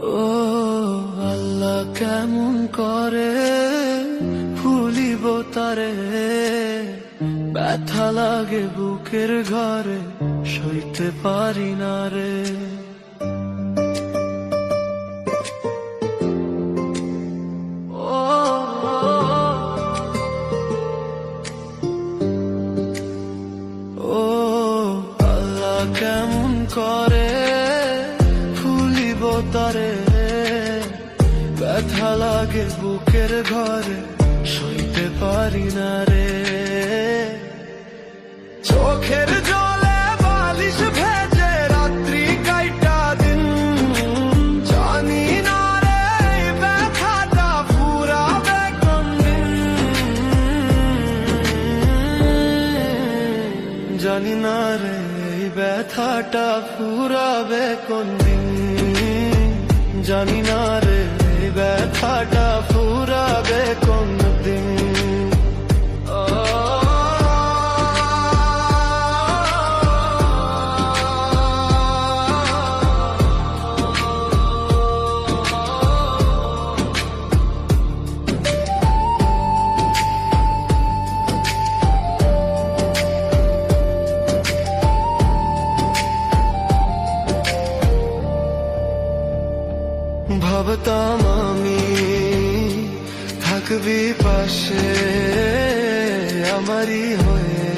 ও আল্লাহ কেমন করে ভুলিব তারে? ব্যথা লাগে বুকের ঘরে, সইতে পারি না রে। ও ও আল্লাহ কেমন করে ফুলিব তারে ব্যথা লাগে বুকের ঘরে, সইতে পারি না রে। চোখের জলে বালিশ ভেজে রাত্রি কাইটা দিন। জানি না রে ব্যথাটা ফুরাবে কোনদিন জানি না রে ব্যথাটা ফুরাবে কোনদিন জানি না রে ব্যথাটা ভাবতাম আমি। থাকবি পাশে আমারই হয়ে।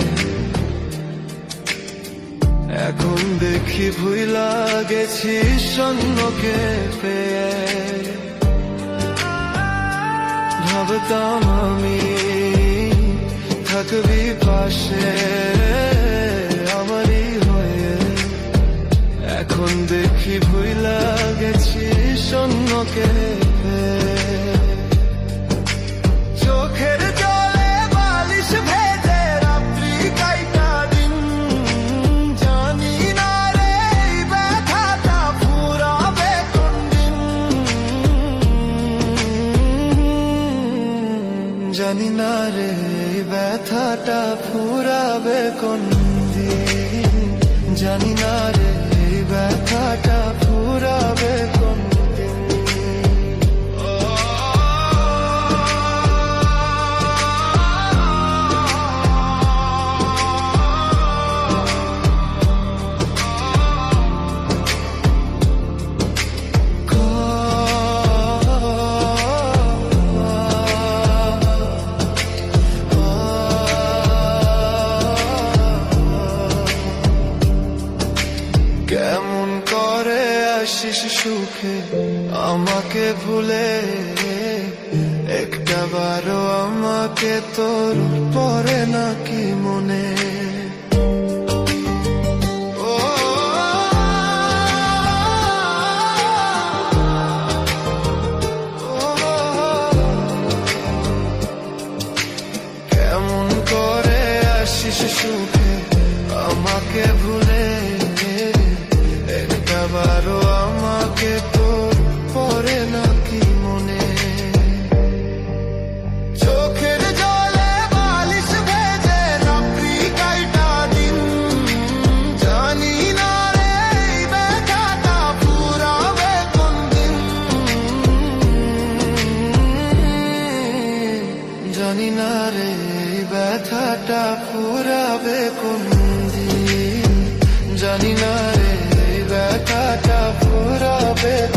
এখন দেখি ভুইলা গেছি সন্ন্যকে পেয়ে। ভাবতাম আমি, থাকবি পাশে জানি না রে ব্যথাটা ফুরাবে কোনদিন জানি না রে ব্যথাটা ফুরাবে কেমন করে আসিস সুখে? আমাকে ভুলে একটা বারো আমাকে তোর পরে নাকি মনে? কেমন করে আসিস সুখে? আমাকে ভুলে আরও আমাকে তো পরে নাকি মনে। চোখের জলে বালিশ ভেজে রাত্রি কাইটা দিন। জানি না রে ব্যথাটা পুরাবে কোন দিন। জানি না রে ব্যথাটা পুরাবে কোন put up it